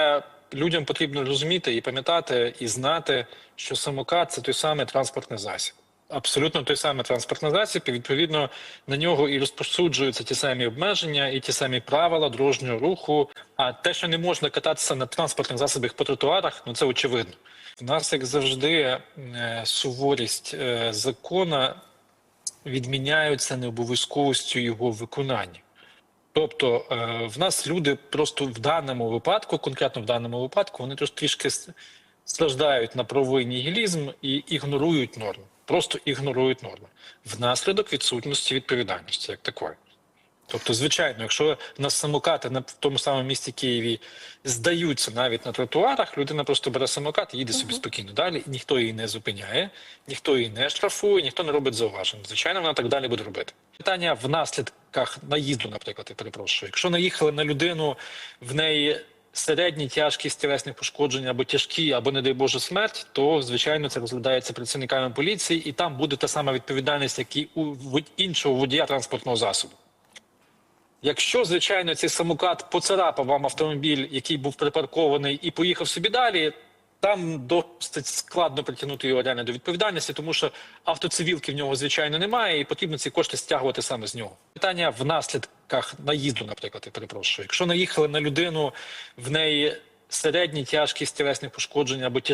Е, Людям потрібно розуміти і пам'ятати, і знати, що самокат це той самий транспортний засіб. Абсолютно той самий транспортний засіб, і відповідно на нього і розповсюджуються ті самі обмеження, і ті самі правила дорожнього руху. А те, що не можна кататися на транспортних засобах по тротуарах, ну це очевидно. У нас, як завжди, е, суворість е, закона відміняються необов'язковістю його виконання. Тобто е, в нас люди просто в даному випадку, конкретно в даному випадку, вони трішки страждають на правовий нігілізм і ігнорують норми. Просто ігнорують норми внаслідок відсутності відповідальності як такої. Тобто, звичайно, якщо в нас самокати на в тому самому місті Києві здаються навіть на тротуарах, людина просто бере самокат і їде собі спокійно далі, ніхто її не зупиняє, ніхто її не штрафує, ніхто не робить зауважень. Звичайно, вона так далі буде робити. Питання в наслідках наїзду, наприклад, я перепрошую. Якщо наїхали на людину, в неї середні тяжкість тілесних пошкоджень або тяжкі, або, не дай Боже, смерть, то звичайно це розглядається працівниками поліції, і там буде та сама відповідальність, як і у іншого водія транспортного засобу. Якщо, звичайно, цей самокат поцарапав вам автомобіль, який був припаркований, і поїхав собі далі, там досить складно притягнути його реально до відповідальності, тому що автоцивілки в нього, звичайно, немає, і потрібно ці кошти стягувати саме з нього. Питання в наслідках наїзду, наприклад, я перепрошую. Якщо наїхали на людину, в неї середні тяжкість тілесних пошкоджень або тяжкі,